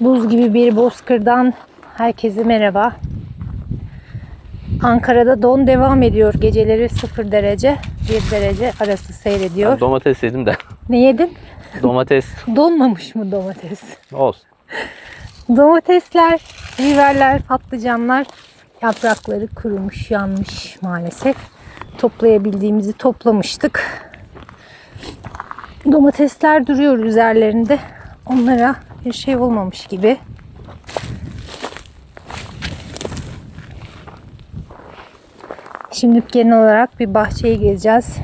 Buz gibi bir bozkırdan herkese merhaba. Ankara'da don devam ediyor. Geceleri 0 derece, 1 derece arası seyrediyor. Ben domates yedim de. Ne yedin? domates Donmamış mı domates? olsun. Domatesler, biberler, patlıcanlar yaprakları kurumuş, yanmış maalesef. Toplayabildiğimizi toplamıştık. Domatesler duruyor üzerlerinde. Onlara bir şey olmamış gibi. Şimdi genel olarak bir bahçeyi gezeceğiz.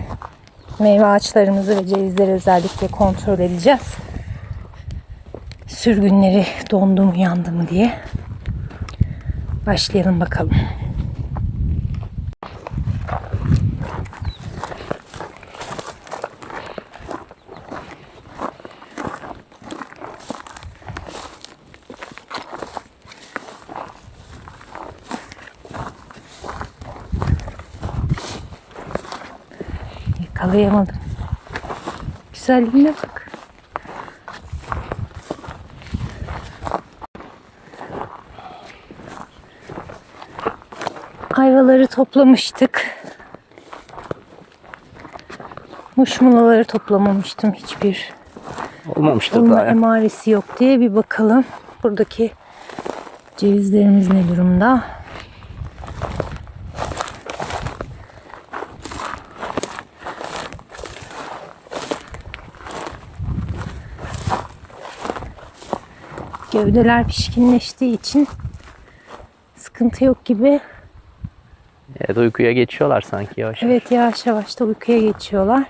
Meyve ağaçlarımızı ve cevizleri özellikle kontrol edeceğiz sürgünleri dondu mu yandı mı diye. Başlayalım bakalım. Yakalayamadım. Güzelliğine bak. Ayvaları toplamıştık. Muşmulaları toplamamıştım hiçbir. Olmamıştır Olma daha ya. emaresi yok diye bir bakalım. Buradaki cevizlerimiz ne durumda? Gövdeler pişkinleştiği için sıkıntı yok gibi. Evet uykuya geçiyorlar sanki yavaş. Evet yavaş yavaş da uykuya geçiyorlar.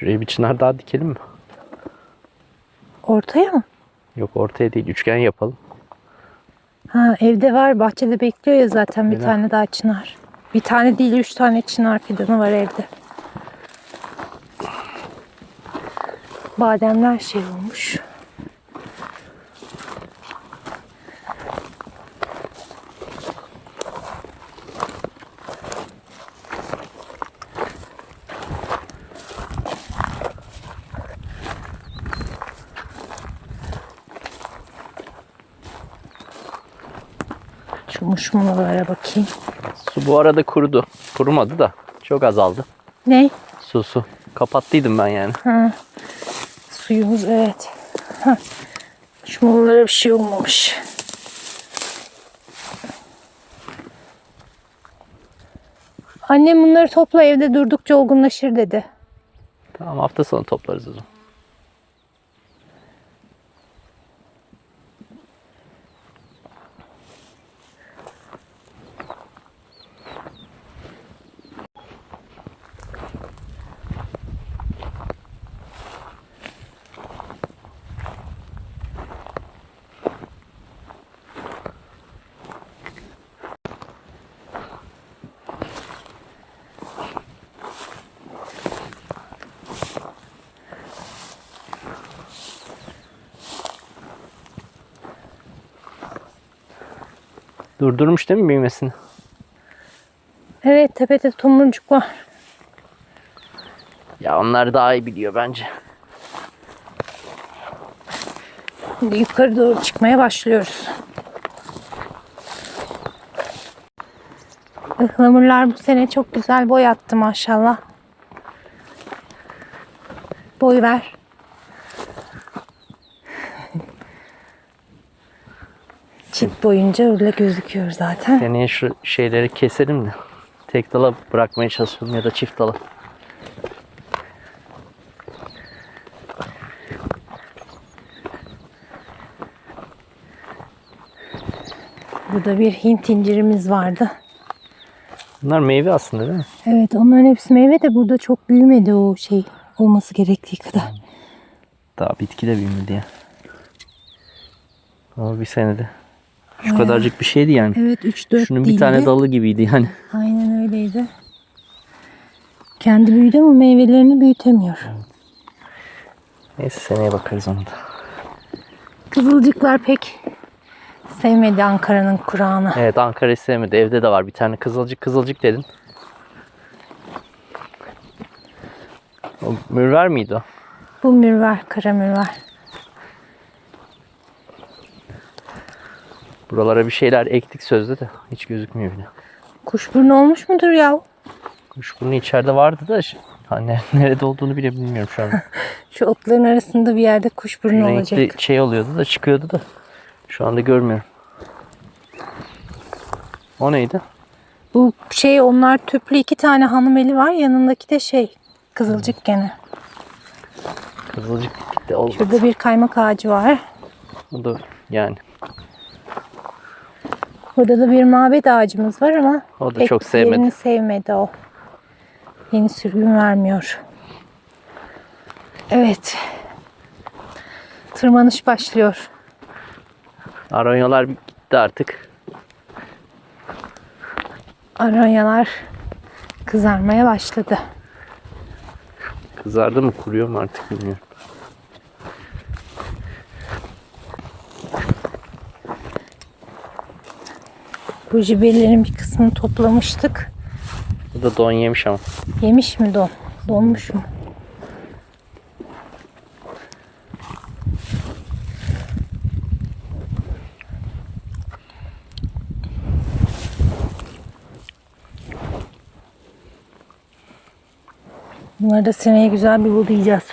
Şuraya bir çınar daha dikelim mi? Ortaya mı? Yok ortaya değil üçgen yapalım. Ha evde var bahçede bekliyor ya zaten bir tane daha çınar. Bir tane değil üç tane çınar fidanı var evde. Bademler şey olmuş. Şu muşmulalara bakayım. Su bu arada kurudu. Kurumadı da çok azaldı. Ne? Su su. Kapattıydım ben yani. Ha. Suyumuz evet. Ha. Şu molalara bir şey olmamış. Annem bunları topla evde durdukça olgunlaşır dedi. Tamam hafta sonu toplarız o zaman. Durdurmuş değil mi büyümesini? Evet tepede tomurcuk var. Ya onlar daha iyi biliyor bence. Şimdi yukarı doğru çıkmaya başlıyoruz. Ihlamurlar bu sene çok güzel boy attı maşallah. Boy ver. Çit boyunca öyle gözüküyor zaten. Seneye şu şeyleri keselim de. Tek dala bırakmaya çalışalım ya da çift dala. Burada bir Hint incirimiz vardı. Bunlar meyve aslında değil mi? Evet onların hepsi meyve de burada çok büyümedi o şey olması gerektiği kadar. Daha bitki de büyümedi ya. Ama bir senede. Şu kadarcık bir şeydi yani. Evet 3-4 Şunun bir tane dalı gibiydi yani. Aynen öyleydi. Kendi büyüdü ama meyvelerini büyütemiyor. Neyse seneye bakarız ona da. Kızılcıklar pek sevmedi Ankara'nın kurağını. Evet Ankara'yı sevmedi. Evde de var bir tane kızılcık kızılcık dedin. O mürver miydi o? Bu mürver, kara mürver. Buralara bir şeyler ektik sözde de hiç gözükmüyor bile. Kuşburnu olmuş mudur ya? Kuşburnu içeride vardı da hani nerede olduğunu bile bilmiyorum şu an. Şu otların arasında bir yerde kuşburnu olacak. Renkli şey oluyordu da çıkıyordu da şu anda görmüyorum. O neydi? Bu şey onlar tüplü iki tane hanımeli var. Yanındaki de şey kızılcık gene. Kızılcık gitti. O, Şurada bir kaymak ağacı var. o da yani Burada da bir mabet ağacımız var ama O da pek çok sevmedi. yerini sevmedi o. Yeni sürgün vermiyor. Evet. Tırmanış başlıyor. aronyalar gitti artık. Aranyalar kızarmaya başladı. Kızardı mı kuruyor mu artık bilmiyorum. Bu jibellerin bir kısmını toplamıştık. Bu da don yemiş ama. Yemiş mi don? Donmuş mu? Bunları da seneye güzel bir budayacağız.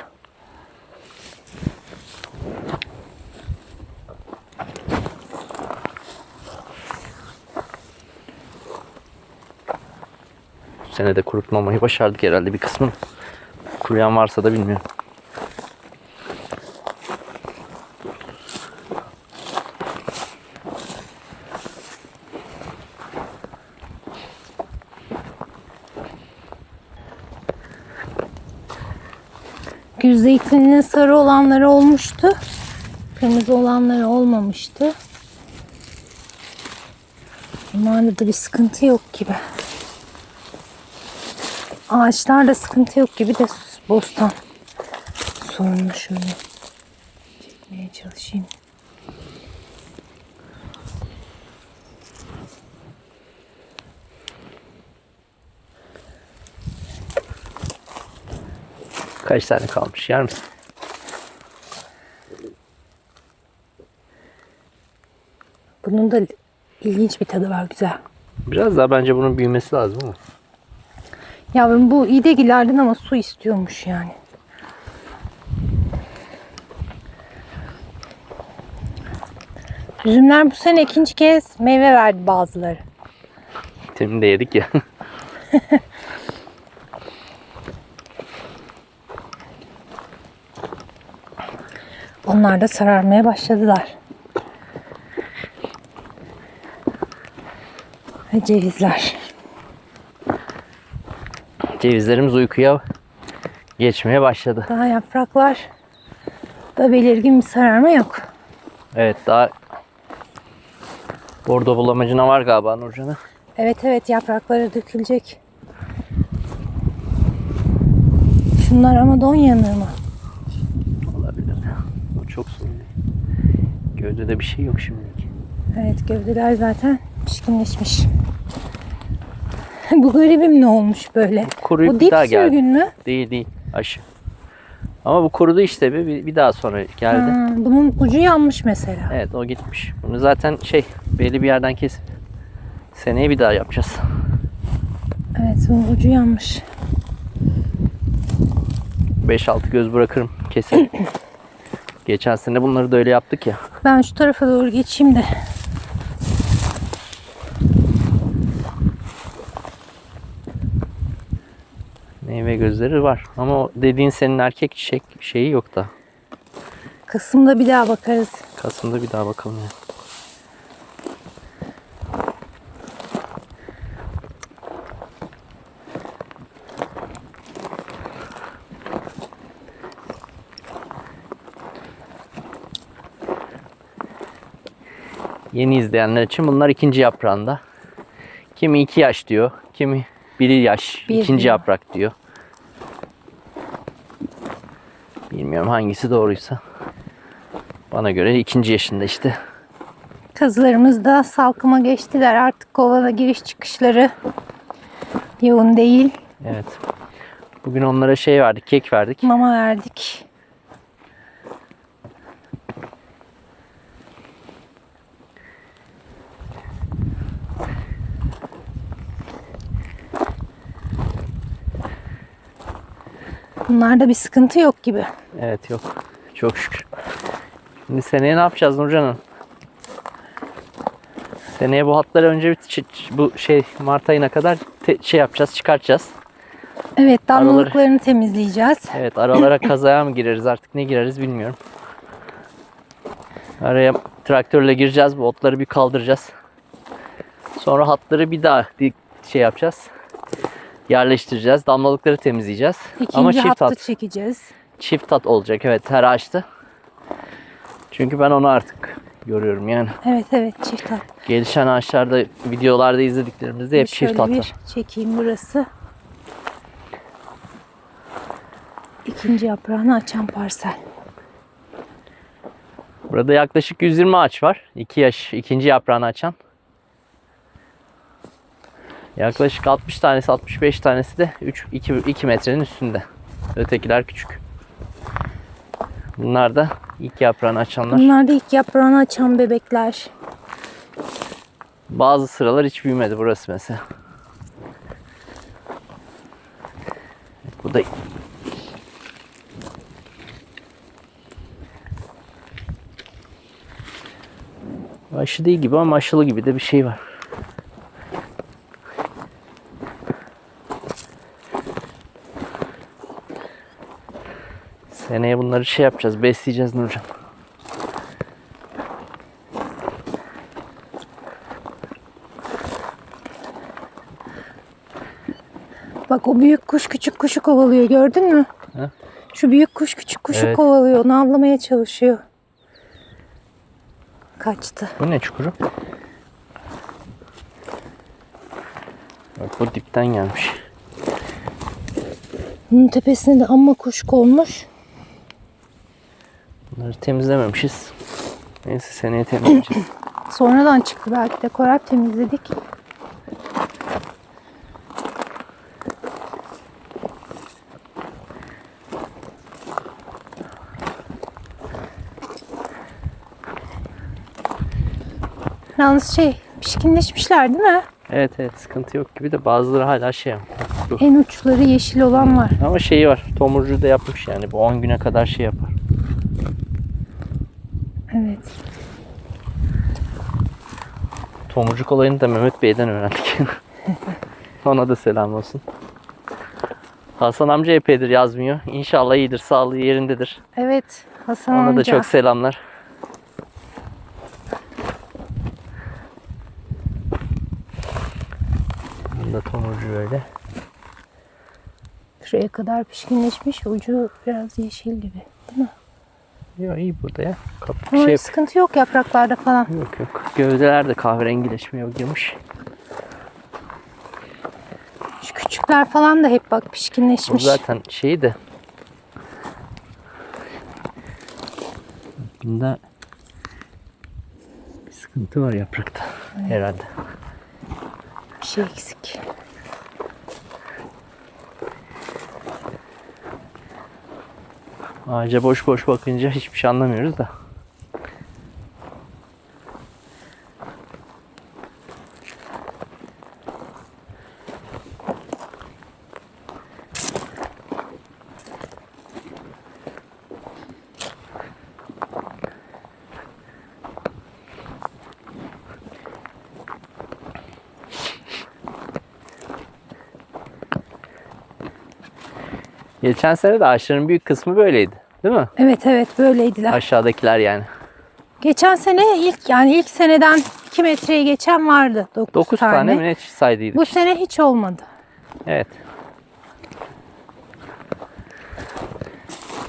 Bu sene de kurutmamayı başardık herhalde bir kısmını. Kuruyan varsa da bilmiyorum. Gül zeytininin sarı olanları olmuştu. Kırmızı olanları olmamıştı. Bunlarda da bir sıkıntı yok gibi. Ağaçlarda sıkıntı yok gibi de bostan sorunlu şöyle çekmeye çalışayım. Kaç tane kalmış yer misin? Bunun da ilginç bir tadı var güzel. Biraz daha bence bunun büyümesi lazım ama. Yavrum bu idegilerden ama su istiyormuş yani. Üzümler bu sene ikinci kez meyve verdi bazıları. Demin de yedik ya. Onlar da sararmaya başladılar. Ve cevizler. Cevizlerimiz uykuya geçmeye başladı. Daha yapraklar da belirgin bir sararma yok. Evet daha Bordo bulamacına var galiba Nurcan'a. Evet evet yaprakları dökülecek. Şunlar ama don yanır mı? Olabilir. O çok değil. Gövdede bir şey yok şimdilik. Evet gövdeler zaten pişkinleşmiş. Bu garibim ne olmuş böyle? Kuruyup Bu bir dip daha geldi. sürgün mü? Değil değil aşı. Ama bu kurudu işte bir, bir, bir daha sonra geldi. Ha, bunun ucu yanmış mesela. Evet o gitmiş. Bunu zaten şey belli bir yerden kesip seneye bir daha yapacağız. Evet bunun ucu yanmış. 5-6 göz bırakırım kesin. Geçen sene bunları da öyle yaptık ya. Ben şu tarafa doğru geçeyim de. Meyve gözleri var. Ama o dediğin senin erkek çiçek şeyi yok da. Kasım'da bir daha bakarız. Kasım'da bir daha bakalım ya. Yeni izleyenler için bunlar ikinci yaprağında. Kimi iki yaş diyor, kimi biri yaş, Bir ikinci diyor. yaprak diyor. Bilmiyorum hangisi doğruysa. Bana göre ikinci yaşında işte. Kızlarımız da salkıma geçtiler. Artık kovana giriş çıkışları yoğun değil. Evet. Bugün onlara şey verdik, kek verdik. Mama verdik. Bunlarda bir sıkıntı yok gibi. Evet yok. Çok şükür. Şimdi seneye ne yapacağız Nurcan Hanım? Seneye bu hatları önce bir bu şey Mart ayına kadar şey yapacağız, çıkartacağız. Evet damlalıklarını temizleyeceğiz. Evet aralara kazaya mı gireriz artık ne gireriz bilmiyorum. Araya traktörle gireceğiz bu otları bir kaldıracağız. Sonra hatları bir daha şey yapacağız. Yerleştireceğiz. Damlalıkları temizleyeceğiz. İkinci Ama çift hattı hat. çekeceğiz. Çift hat olacak evet her ağaçta. Çünkü ben onu artık görüyorum yani. Evet evet çift hat. Gelişen ağaçlarda videolarda izlediklerimizde hep Şöyle çift hat bir var. çekeyim burası. İkinci yaprağını açan parsel. Burada yaklaşık 120 ağaç var. 2 yaş ikinci yaprağını açan. Yaklaşık 60 tanesi 65 tanesi de 3 2, 2 metrenin üstünde. Ötekiler küçük. Bunlar da ilk yaprağını açanlar. Bunlar da ilk yaprağını açan bebekler. Bazı sıralar hiç büyümedi burası mesela. Bu da Aşı değil gibi ama aşılı gibi de bir şey var. Seneye bunları şey yapacağız, besleyeceğiz Nurcan. Bak o büyük kuş küçük kuşu kovalıyor gördün mü? He? Şu büyük kuş küçük kuşu Evet. kovalıyor. Onu avlamaya çalışıyor. Kaçtı. Bu ne çukuru? Bak bu dipten gelmiş. Bunun tepesine de amma kuş konmuş. Bunları temizlememişiz. Neyse seneye temizleyeceğiz. Sonradan çıktı belki de korar temizledik. Yalnız şey pişkinleşmişler değil mi? evet evet sıkıntı yok gibi de bazıları hala şey. En uçları yeşil olan var. Ama şeyi var. Tomurcu da yapmış yani. Bu 10 güne kadar şey yapar. Evet. Tomurcuk olayını da Mehmet Bey'den öğrendik. Ona da selam olsun. Hasan amca epeydir yazmıyor. İnşallah iyidir, sağlığı yerindedir. Evet. Hasan Ona amca. da çok selamlar. Bunda tomurcu böyle. Şuraya kadar pişkinleşmiş. Ucu biraz yeşil gibi. Değil mi? Yok iyi burada ya. Kap Ama şey sıkıntı yok yapraklarda falan. yok yok. Gövdeler de kahverengileşmeye girmiş. Şu küçükler falan da hep bak Bu pişkinleşmiş. zaten şeyi de bunda bir sıkıntı var yaprakta herhalde. Bir şey eksik. Ağaca boş boş bakınca hiçbir şey anlamıyoruz da. Geçen sene de ağaçların büyük kısmı böyleydi. Değil mi? Evet evet böyleydiler. Aşağıdakiler yani. Geçen sene ilk yani ilk seneden 2 metreyi geçen vardı. 9, 9 tane. tane mi ne saydıydık? Bu sene hiç olmadı. Evet.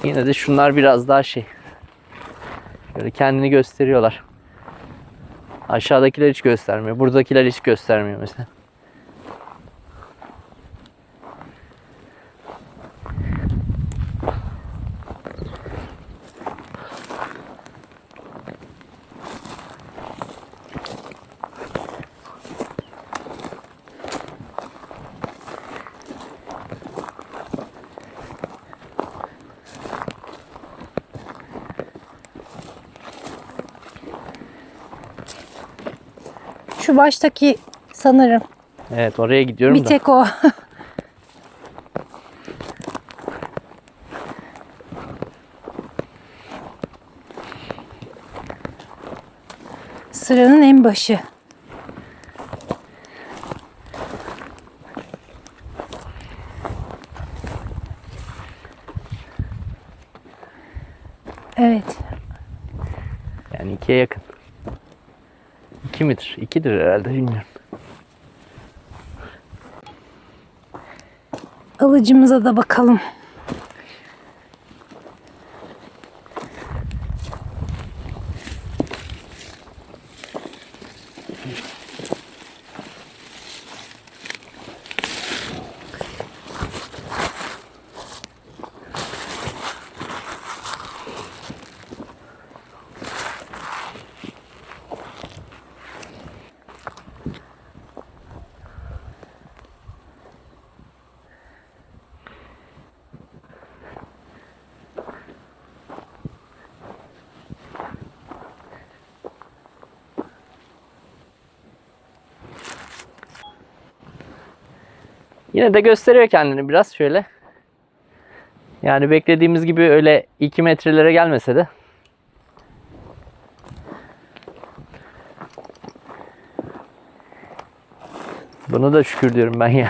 Yine de şunlar biraz daha şey. Böyle kendini gösteriyorlar. Aşağıdakiler hiç göstermiyor. Buradakiler hiç göstermiyor mesela. Baştaki sanırım. Evet oraya gidiyorum Bir da. tek o. Sıranın en başı. Evet. Yani ikiye yakın. İki midir? İkidir herhalde bilmiyorum. Alıcımıza da bakalım. Yine de gösteriyor kendini biraz şöyle. Yani beklediğimiz gibi öyle 2 metrelere gelmese de. Bunu da şükür diyorum ben ya.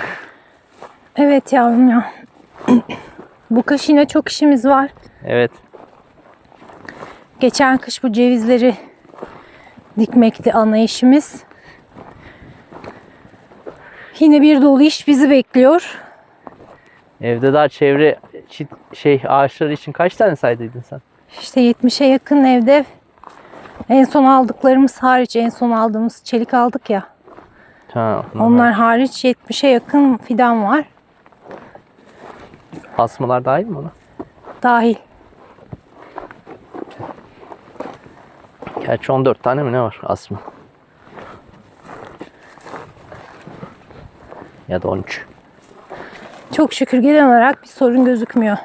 Evet yavrum ya. Bu kış yine çok işimiz var. Evet. Geçen kış bu cevizleri dikmekti ana işimiz. Yine bir dolu iş bizi bekliyor. Evde daha çevre çit, şey ağaçları için kaç tane saydıydın sen? İşte 70'e yakın evde en son aldıklarımız hariç en son aldığımız çelik aldık ya. Ha, Onlar hariç 70'e yakın fidan var. Asmalar dahil mi ona? Dahil. Gerçi 14 tane mi ne var asma? Ya da 13. Çok şükür genel olarak bir sorun gözükmüyor.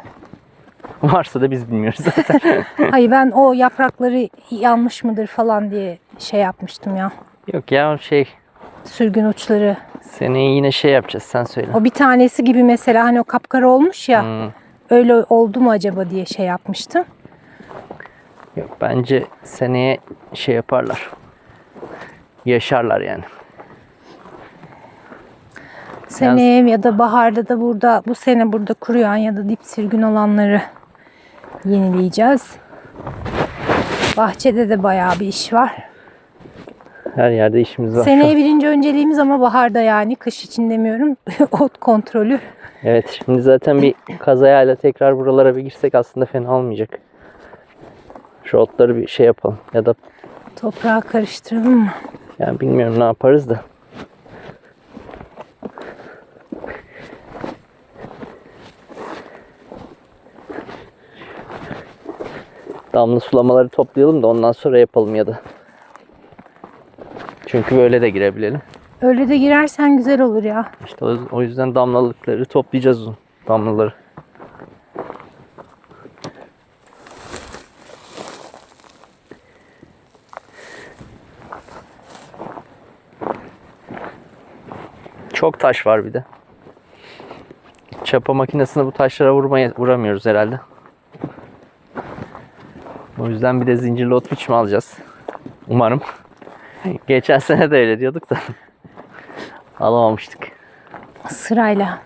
Varsa da biz bilmiyoruz zaten. Hayır ben o yaprakları yanmış mıdır falan diye şey yapmıştım ya. Yok ya şey Sürgün uçları. seneye yine şey yapacağız sen söyle. O bir tanesi gibi mesela hani o kapkara olmuş ya. Hmm. Öyle oldu mu acaba diye şey yapmıştım. Yok bence seneye şey yaparlar. Yaşarlar yani. Seneye ya da baharda da burada bu sene burada kuruyan ya da dip sürgün olanları yenileyeceğiz. Bahçede de bayağı bir iş var. Her yerde işimiz var. Seneye birinci önceliğimiz ama baharda yani kış için demiyorum. Ot kontrolü. Evet şimdi zaten bir kazayayla tekrar buralara bir girsek aslında fena olmayacak. Şu otları bir şey yapalım ya da Toprağa karıştıralım mı? yani bilmiyorum ne yaparız da. Damla sulamaları toplayalım da ondan sonra yapalım ya da. Çünkü böyle de girebilelim. Öyle de girersen güzel olur ya. İşte o, yüzden damlalıkları toplayacağız damlaları. Çok taş var bir de. Çapa makinesine bu taşlara vurmaya, vuramıyoruz herhalde. O yüzden bir de zincirli ot biçimi alacağız. Umarım. Geçen sene de öyle diyorduk da. Alamamıştık. Sırayla.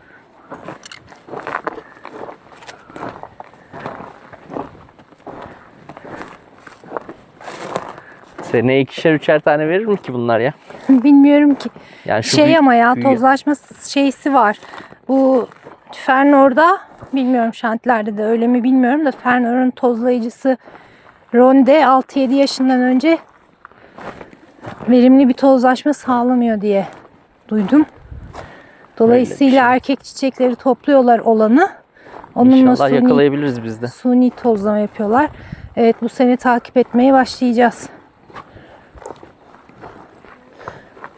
Seneye ikişer üçer tane verir mi ki bunlar ya? Bilmiyorum ki. Yani şu şey büyük- ama ya tozlaşma şeysi var. Bu Fernor'da bilmiyorum şantlerde de öyle mi bilmiyorum da Fernor'un tozlayıcısı Ronde 6-7 yaşından önce verimli bir tozlaşma sağlamıyor diye duydum. Dolayısıyla şey. erkek çiçekleri topluyorlar olanı. Onunla İnşallah suni, yakalayabiliriz biz de. suni tozlama yapıyorlar. Evet bu sene takip etmeye başlayacağız.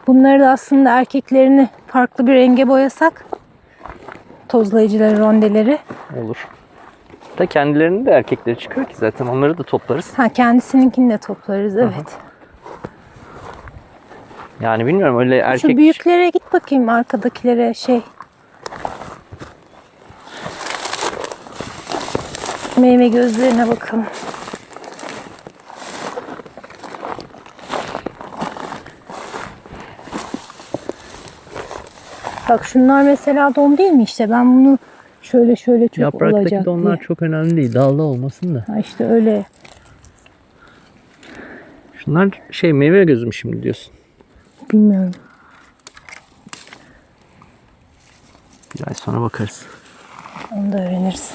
Bunları da aslında erkeklerini farklı bir renge boyasak tozlayıcıları, rondeleri. Olur. Da kendilerinin de erkekleri çıkıyor ki zaten onları da toplarız. Ha kendisininkini de toplarız evet. Yani bilmiyorum öyle erkek Şu büyüklere git bakayım arkadakilere şey. Meyve gözlerine bakalım. Bak şunlar mesela don değil mi işte ben bunu şöyle şöyle çok Yapraktaki olacak donlar diye. çok önemli değil. Dalda olmasın da. Ha işte öyle. Şunlar şey meyve gözü mü şimdi diyorsun? Bilmiyorum. Bir ay sonra bakarız. Onu da öğreniriz.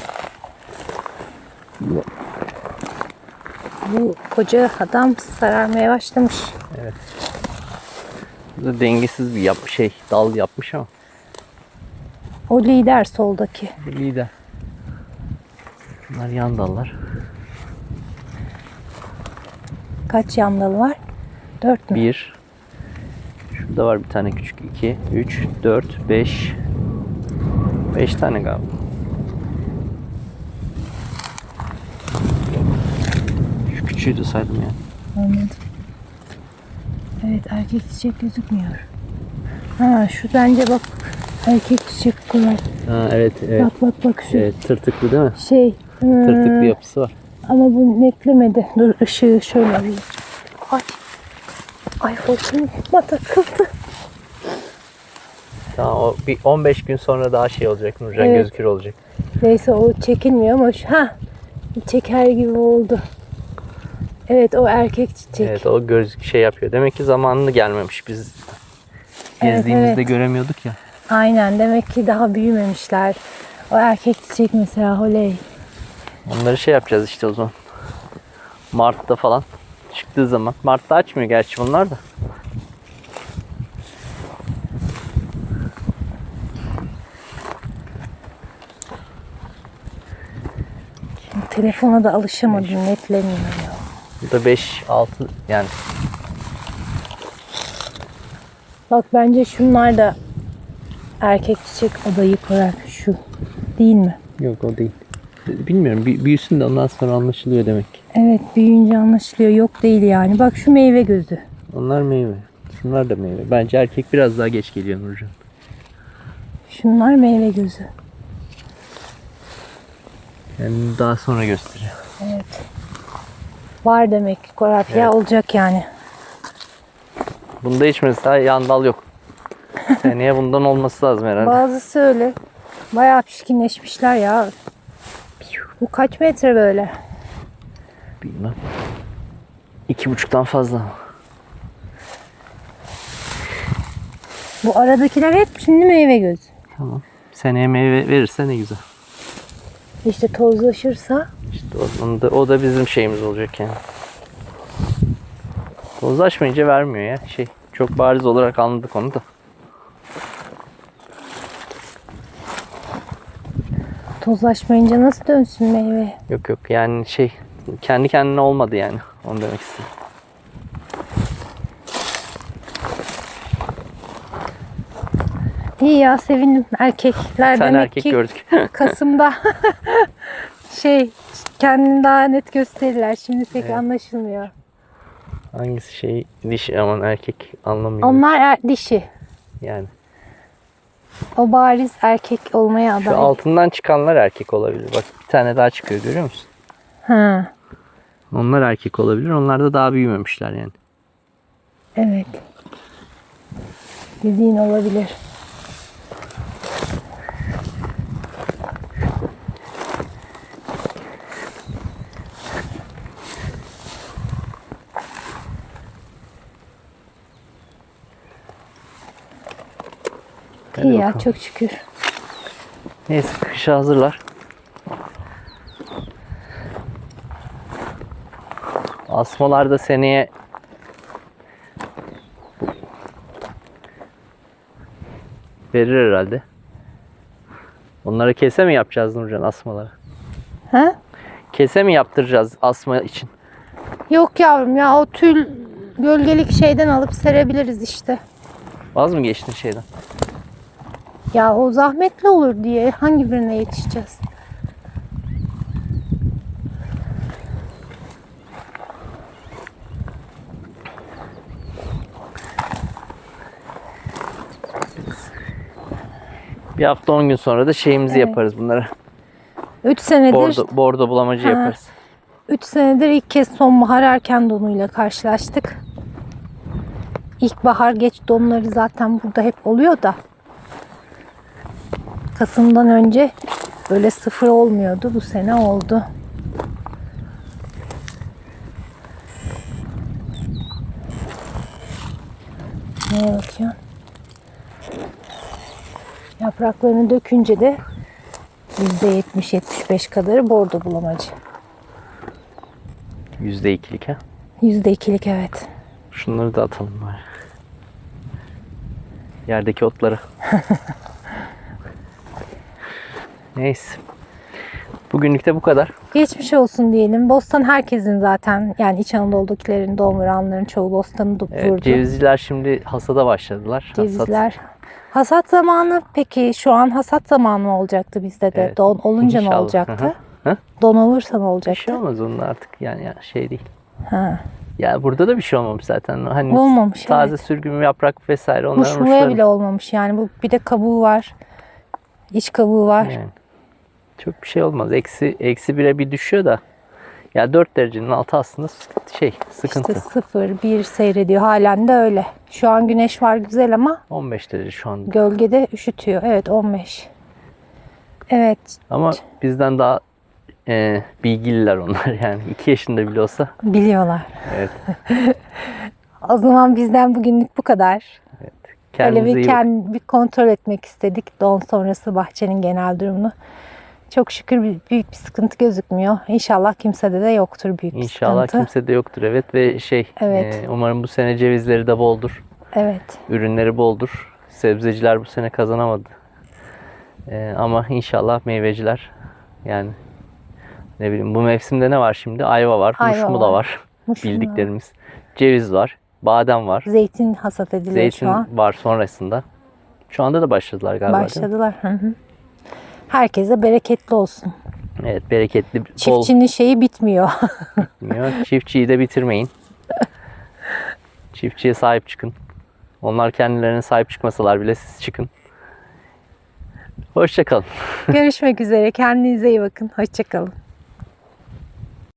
Bu koca adam sararmaya başlamış. Burada dengesiz bir yap şey dal yapmış ama. O lider soldaki. Lider. Bunlar yan dallar. Kaç yan dalı var? Dört mü? Bir. Şurada var bir tane küçük. iki, üç, dört, beş. Beş tane galiba. Şu küçüğü de saydım yani. Anladım. Evet erkek çiçek gözükmüyor. Ha şu bence bak erkek çiçek kolay. Ha, evet evet. Bak bak bak şu Evet, tırtıklı değil mi? şey. Tırtıklı hmm, yapısı var. ama bu netlemedi. Dur ışığı şöyle alayım. Ay. Ay hortum takıldı. Tamam o bir 15 gün sonra daha şey olacak Nurcan Evet. gözükür olacak. Neyse o çekilmiyor ama şu ha çeker gibi oldu. Evet o erkek çiçek. Evet o göz şey yapıyor. Demek ki zamanını gelmemiş biz Evet, gezdiğimizde evet. göremiyorduk ya. Aynen demek ki daha büyümemişler. O erkek çiçek mesela holey. Onları şey yapacağız işte o zaman. Mart'ta falan çıktığı zaman. Mart'ta açmıyor gerçi bunlar da. Telefona da alışamadım netlemiyor ya. Burada 5 6 yani Bak bence şunlar da erkek çiçek adayı olarak şu değil mi? yok o değil. Bilmiyorum büy- büyüsün de ondan sonra anlaşılıyor demek. Evet büyüyünce anlaşılıyor yok değil yani. Bak şu meyve gözü. Onlar meyve. Şunlar da meyve. Bence erkek biraz daha geç geliyor Nurcan. Şunlar meyve gözü. Yani daha sonra gösteriyor. Evet. Var demek ki Korafya Evet. olacak yani. Bunda hiç mesela yan dal yok. Seneye bundan olması lazım herhalde. Bazısı öyle. Bayağı pişkinleşmişler ya. Bu kaç metre böyle? Bilmem. İki buçuktan fazla. Bu aradakiler hep şimdi meyve gözü. Tamam. Seneye meyve verirse ne güzel. İşte tozlaşırsa İşte o, da, o da bizim şeyimiz olacak yani. Tozlaşmayınca vermiyor ya. Şey çok bariz olarak anladık onu da. Tozlaşmayınca nasıl dönsün meyve? Yok yok yani şey kendi kendine olmadı yani. Onu demek istedim. İyi ya sevindim. Erkekler tane demek erkek ki gördük. Kasım'da şey kendini daha net gösterirler. Şimdi pek Evet. anlaşılmıyor. Hangisi şey dişi aman erkek anlamıyor. Onlar er, dişi. Yani. O bariz erkek olmaya Şu aday. altından çıkanlar erkek olabilir. Bak bir tane daha çıkıyor görüyor musun? Ha, Onlar erkek olabilir. Onlar da daha büyümemişler yani. evet. Dediğin olabilir. Hadi İyi ya bakalım. çok şükür. Neyse kışa hazırlar. Asmalar da seneye verir herhalde. Onlara kese mi yapacağız Nurcan asmaları? Ha? Kese mi yaptıracağız asma için? Yok yavrum ya o tül gölgelik şeyden alıp serebiliriz işte. Vaz mı geçtin şeyden? Ya o zahmetli olur diye hangi birine yetişeceğiz? Bir hafta 10 gün sonra da şeyimizi evet. yaparız bunları. 3 senedir bordo, bordo bulamacı ha, yaparız. 3 senedir ilk kez sonbahar erken donuyla karşılaştık. İlkbahar geç donları zaten burada hep oluyor da. Kasım'dan önce böyle sıfır olmuyordu. Bu sene oldu. Neye bakıyorsun? Yapraklarını dökünce de %70-75 kadarı bordo bulamacı. %2'lik ha. %2'lik evet. Şunları da atalım bari. Yerdeki otları. Neyse. Bugünlük de bu kadar. Geçmiş olsun diyelim. Bostan herkesin zaten yani İç Anadolu'dakilerin doğum oranlarının çoğu Bostan'ı da Evet, vurdu. cevizciler şimdi hasada başladılar. Hasat- Cevizler. Hasat zamanı peki şu an hasat zamanı mı olacaktı bizde de? Evet, Don olunca ne inşallah. olacaktı? Hı hı. Don olursa ne Bir olacaktı? şey olmaz onun artık yani, yani şey değil. Ha. Ya burada da bir şey olmamış zaten. Hani Olmamış, Taze evet. sürgün yaprak vesaire onların Muşmulaya uçları- bile olmamış yani. Bu bir de kabuğu var. İç kabuğu var. Yani. Çok bir şey olmaz. Eksi, eksi bire bir düşüyor da. Ya 4 derecenin altı aslında şey sıkıntı. İşte sıfır, bir seyrediyor. Halen de öyle. Şu an güneş var güzel ama 15 derece şu anda. gölgede üşütüyor. Evet 15. Evet Ama bizden daha e, bilgililer onlar yani. 2 yaşında bile olsa. biliyorlar. Evet. O zaman bizden bugünlük bu kadar. Öyle Kendinize bir, iyi bakın. kend- bir kontrol etmek istedik don sonrası bahçenin genel durumunu. Çok şükür büyük bir sıkıntı gözükmüyor. İnşallah kimsede de yoktur büyük bir İnşallah sıkıntı. kimse de yoktur evet ve şey Evet. e, umarım bu sene cevizleri de boldur. Evet. Ürünleri boldur. Sebzeciler bu sene kazanamadı. E, ama inşallah meyveciler yani ne bileyim bu mevsimde ne var şimdi? Ayva var, Ayva muşmu da var. var. Muşmula. Bildiklerimiz. Ceviz var, badem var. Zeytin hasat ediliyor Zeytin şu an. var sonrasında. Şu anda da başladılar galiba. Başladılar. Hı hı. Herkese bereketli olsun. Evet bereketli bol Çiftçinin şeyi bitmiyor. gitmiyor. Çiftçiyi de bitirmeyin. Çiftçiye sahip çıkın. Onlar kendilerine sahip çıkmasalar bile siz çıkın. Hoşçakalın. Görüşmek üzere. Kendinize iyi bakın. Hoşçakalın.